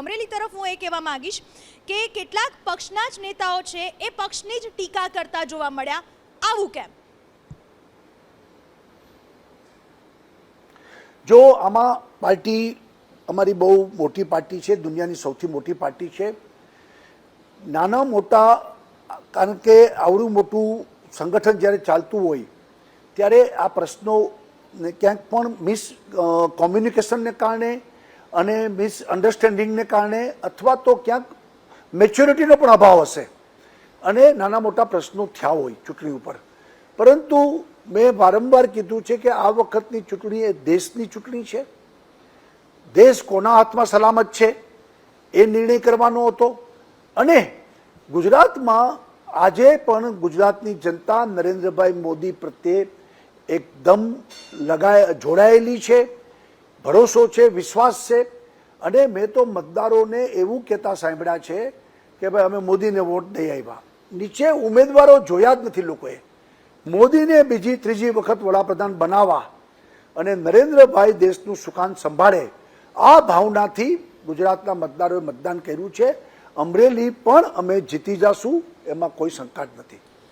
અમરેલી તરફ હું એ કહેવા માંગીશ કે કેટલાક પક્ષના જ નેતાઓ છે એ પક્ષની જ ટીકા કરતા જોવા મળ્યા. આવું કેમ? જો આમાં પાર્ટી અમારી બહુ મોટી પાર્ટી છે, દુનિયાની સૌથી મોટી પાર્ટી છે. નાના મોટા, કારણ કે આવડું મોટું સંગઠન જ્યારે ચાલતું હોય, ત્યારે આ પ્રશ્નો ક્યાંક પણ મિસ કોમ્યુનિકેશનને કારણે અને મિસ અન્ડરસ્ટેન્ડિંગને કારણે અથવા તો ક્યાંક મેચ્યોરિટીનો પણ અભાવ હશે. અને નાના મોટા પ્રશ્નો થયા હોય ચૂંટણી ઉપર. પરંતુ મેં વારંવાર કીધું છે કે આ વખતની ચૂંટણી એ દેશની ચૂંટણી છે. દેશ કોના હાથમાં સલામત છે એ નિર્ણય કરવાનો હતો. અને ગુજરાતમાં આજે પણ ગુજરાતની જનતા નરેન્દ્રભાઈ મોદી પ્રત્યે એકદમ લગાય, જોડાયેલી છે. ભરોસો છે, વિશ્વાસ છે? અને મેં તો મતદારોને એવું કહેતા સાંભળ્યા છે કે ભાઈ, અમે મોદીને વોટ દઈ આવ્યા નીચે ઉમેદવારો જોયા જ નથી લોકોએ. મોદીને બીજી, ત્રીજી વખત વડાપ્રધાન બનાવવા અને નરેન્દ્રભાઈ દેશનું સુકાન સંભાળે, આ ભાવનાથી ગુજરાતના મતદારોએ મતદાન કર્યું છે. અમરેલી પણ અમે જીતી જશું, એમાં કોઈ શંકા જ નથી.